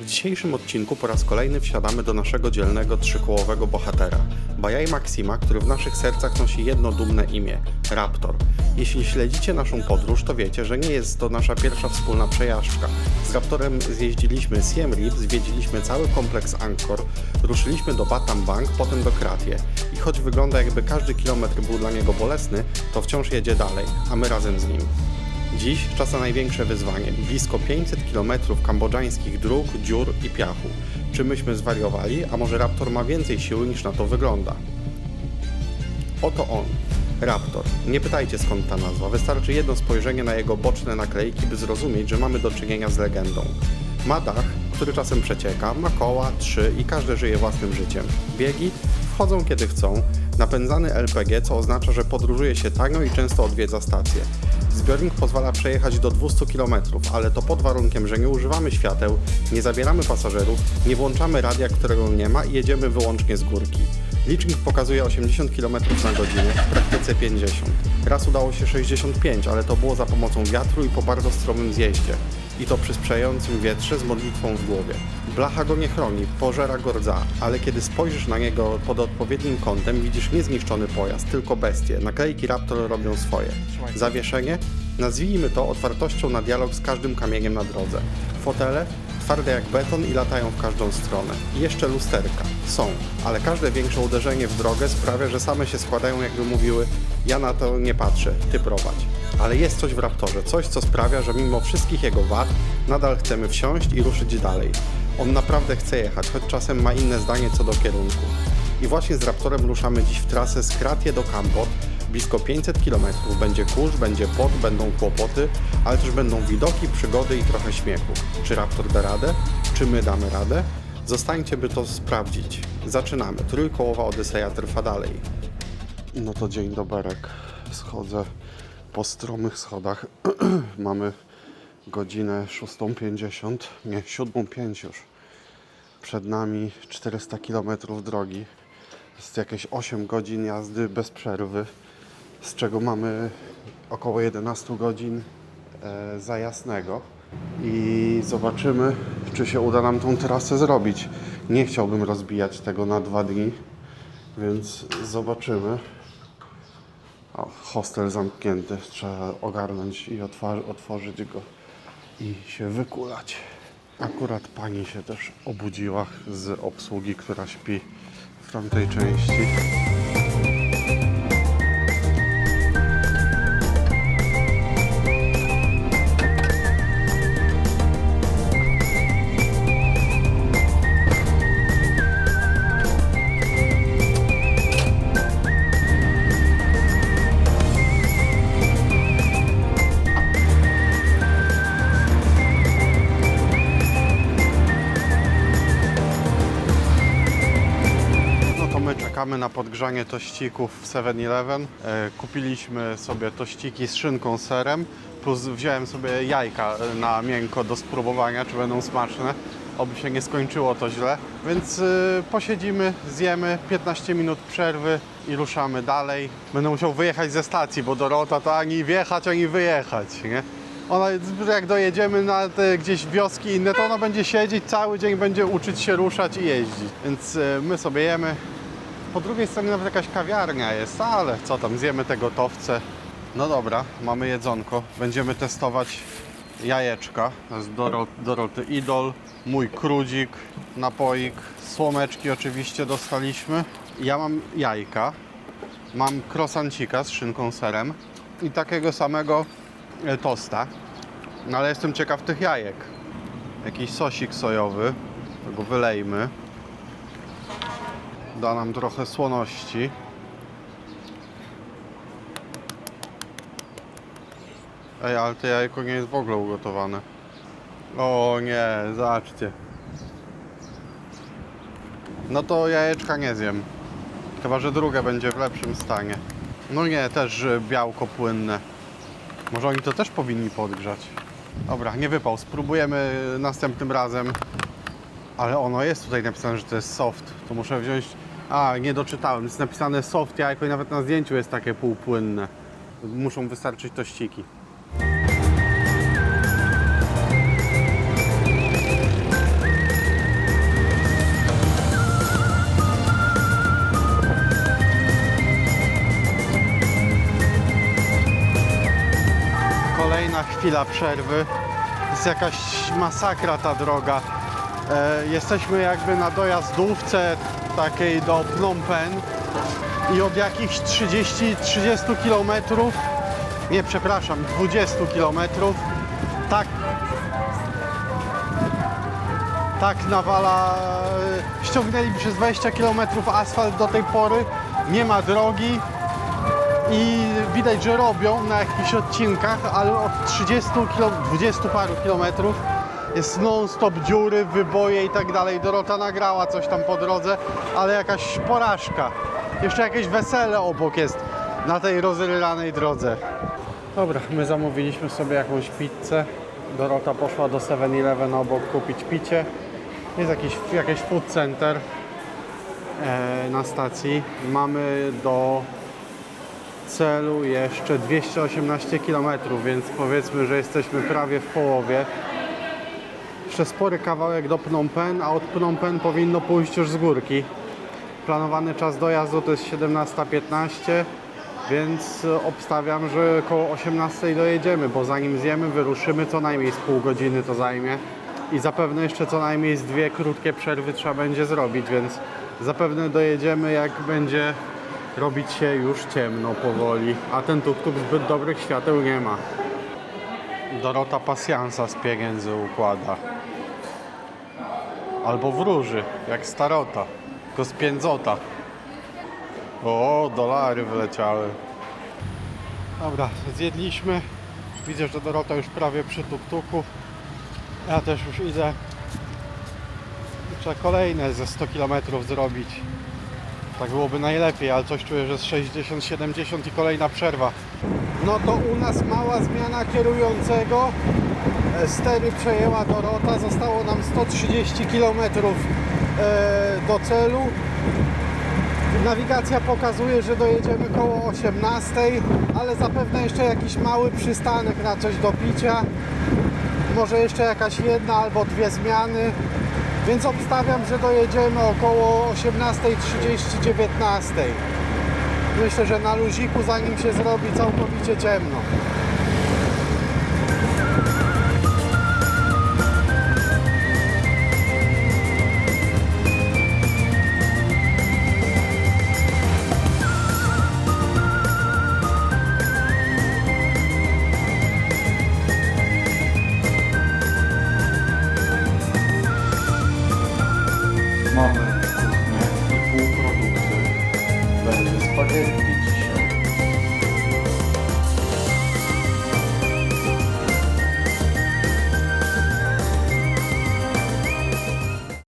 W dzisiejszym odcinku po raz kolejny wsiadamy do naszego dzielnego trzykołowego bohatera, Bajaj Maxima, który w naszych sercach nosi jedno dumne imię Raptor. Jeśli śledzicie naszą podróż, to wiecie, że nie jest to nasza pierwsza wspólna przejażdżka. Z Raptorem zjeździliśmy Siem Reap, zwiedziliśmy cały kompleks Angkor, ruszyliśmy do Batam Bank, potem do Kratie. I choć wygląda jakby każdy kilometr był dla niego bolesny, to wciąż jedzie dalej, a my razem z nim. Dziś czas na największe wyzwanie. Blisko 500 km kambodżańskich dróg, dziur i piachu. Czy myśmy zwariowali, a może Raptor ma więcej siły niż na to wygląda? Oto on. Raptor. Nie pytajcie skąd ta nazwa, wystarczy jedno spojrzenie na jego boczne naklejki, by zrozumieć, że mamy do czynienia z legendą. Ma dach, który czasem przecieka, ma koła, trzy i każdy żyje własnym życiem. Biegi wchodzą kiedy chcą, napędzany LPG, co oznacza, że podróżuje się tanio i często odwiedza stację. Zbiornik pozwala przejechać do 200 km, ale to pod warunkiem, że nie używamy świateł, nie zabieramy pasażerów, nie włączamy radia, którego nie ma i jedziemy wyłącznie z górki. Licznik pokazuje 80 km na godzinę, w praktyce 50. Raz udało się 65, ale to było za pomocą wiatru i po bardzo stromym zjeździe. I to przy sprzyjającym wietrze z modlitwą w głowie. Blacha go nie chroni, pożera go rdza, ale kiedy spojrzysz na niego pod odpowiednim kątem, widzisz niezniszczony pojazd, tylko bestie. Naklejki Raptor robią swoje. Zawieszenie? Nazwijmy to otwartością na dialog z każdym kamieniem na drodze. Fotele? Twarde jak beton i latają w każdą stronę. I jeszcze lusterka. Są, ale każde większe uderzenie w drogę sprawia, że same się składają jakby mówiły ja na to nie patrzę, ty prowadź. Ale jest coś w Raptorze, coś co sprawia, że mimo wszystkich jego wad nadal chcemy wsiąść i ruszyć dalej. On naprawdę chce jechać, choć czasem ma inne zdanie co do kierunku. I właśnie z Raptorem ruszamy dziś w trasę z Kratie do Kampot, blisko 500 km. Będzie kurz, będzie pot, będą kłopoty, ale też będą widoki, przygody i trochę śmiechu. Czy Raptor da radę? Czy my damy radę? Zostańcie, by to sprawdzić. Zaczynamy. Trójkołowa Odyseja trwa dalej. No to dzień doberek. Schodzę po stromych schodach. Mamy godzinę 6.50, nie, 7.05 już. Przed nami 400 km drogi. Jest jakieś 8 godzin jazdy bez przerwy, z czego mamy około 11 godzin e, za jasnego. I zobaczymy, czy się uda nam tą trasę zrobić. Nie chciałbym rozbijać tego na dwa dni, więc zobaczymy. O, hostel zamknięty, trzeba ogarnąć i otworzyć go i się wykulać. Akurat pani się też obudziła z obsługi, która śpi w tamtej części. Na podgrzanie tościków w 7-Eleven. E, kupiliśmy sobie tościki z szynką, serem, plus wziąłem sobie jajka e, na miękko do spróbowania, czy będą smaczne. Oby się nie skończyło to źle. Więc e, posiedzimy, zjemy, 15 minut przerwy i ruszamy dalej. Będę musiał wyjechać ze stacji, bo Dorota to ani wjechać, ani wyjechać, nie? Ona, jak dojedziemy na te gdzieś wioski inne, to ona będzie siedzieć cały dzień, będzie uczyć się ruszać i jeździć. Więc my sobie jemy. Po drugiej stronie nawet jakaś kawiarnia jest, ale co tam, zjemy te gotowce. No dobra, mamy jedzonko. Będziemy testować jajeczka z Doro, Doroty Idol, mój krudzik, napoik, słomeczki oczywiście dostaliśmy. Ja mam jajka, mam krosancika z szynką serem i takiego samego e, tosta. No ale jestem ciekaw tych jajek. Jakiś sosik sojowy, go wylejmy. Da nam trochę słoności. Ej, ale to jajko nie jest w ogóle ugotowane. O nie, zobaczcie. No to jajeczka nie zjem. Chyba, że drugie będzie w lepszym stanie. No nie, też białko płynne. Może oni to też powinni podgrzać. Dobra, nie wypał. Spróbujemy następnym razem. Ale ono jest tutaj napisane, że to jest soft. To muszę wziąć... A, nie doczytałem. Jest napisane soft jajko i nawet na zdjęciu jest takie półpłynne. Muszą wystarczyć tościki. Kolejna chwila przerwy. Jest jakaś masakra ta droga. E, jesteśmy jakby na dojazdówce takiej do Phnom Penh i od jakichś 30, 30 kilometrów, nie przepraszam, 20 kilometrów, tak tak nawala, e, ściągnęli przez 20 km asfalt do tej pory, nie ma drogi i widać, że robią na jakichś odcinkach, ale od 30 km, 20 paru kilometrów jest non-stop dziury, wyboje i tak dalej. Dorota nagrała coś tam po drodze, ale jakaś porażka. Jeszcze jakieś wesele obok jest na tej rozrylanej drodze. Dobra, my zamówiliśmy sobie jakąś pizzę. Dorota poszła do 7-Eleven obok kupić picie. Jest jakiś, jakieś food center e, na stacji. Mamy do celu jeszcze 218 km, więc powiedzmy, że jesteśmy prawie w połowie. Jeszcze spory kawałek do Phnom Penh, a od Phnom Penh powinno pójść już z górki. Planowany czas dojazdu to jest 17.15, więc obstawiam, że około 18 dojedziemy, bo zanim zjemy, wyruszymy, co najmniej z pół godziny to zajmie. I zapewne jeszcze co najmniej z dwie krótkie przerwy trzeba będzie zrobić, więc zapewne dojedziemy jak będzie robić się już ciemno powoli, a ten tuk-tuk zbyt dobrych świateł nie ma. Dorota pasjansa z pieniędzy układa. Albo wróży, jak starota, tylko z piędzota. O, dolary wleciały. Dobra, zjedliśmy. Widzę, że Dorota już prawie przy tuk-tuku. Ja też już idę. Trzeba kolejne ze 100 km zrobić. Tak byłoby najlepiej, ale coś czuję, że z 60, 70 i kolejna przerwa. No to u nas mała zmiana kierującego. E, Stery przejęła Dorota, zostało nam 130 km e, do celu. Nawigacja pokazuje, że dojedziemy koło 18, ale zapewne jeszcze jakiś mały przystanek na coś do picia. Może jeszcze jakaś jedna albo dwie zmiany. Więc obstawiam, że dojedziemy około 18.30, 19. Myślę, że na luziku zanim się zrobi całkowicie ciemno. Mamy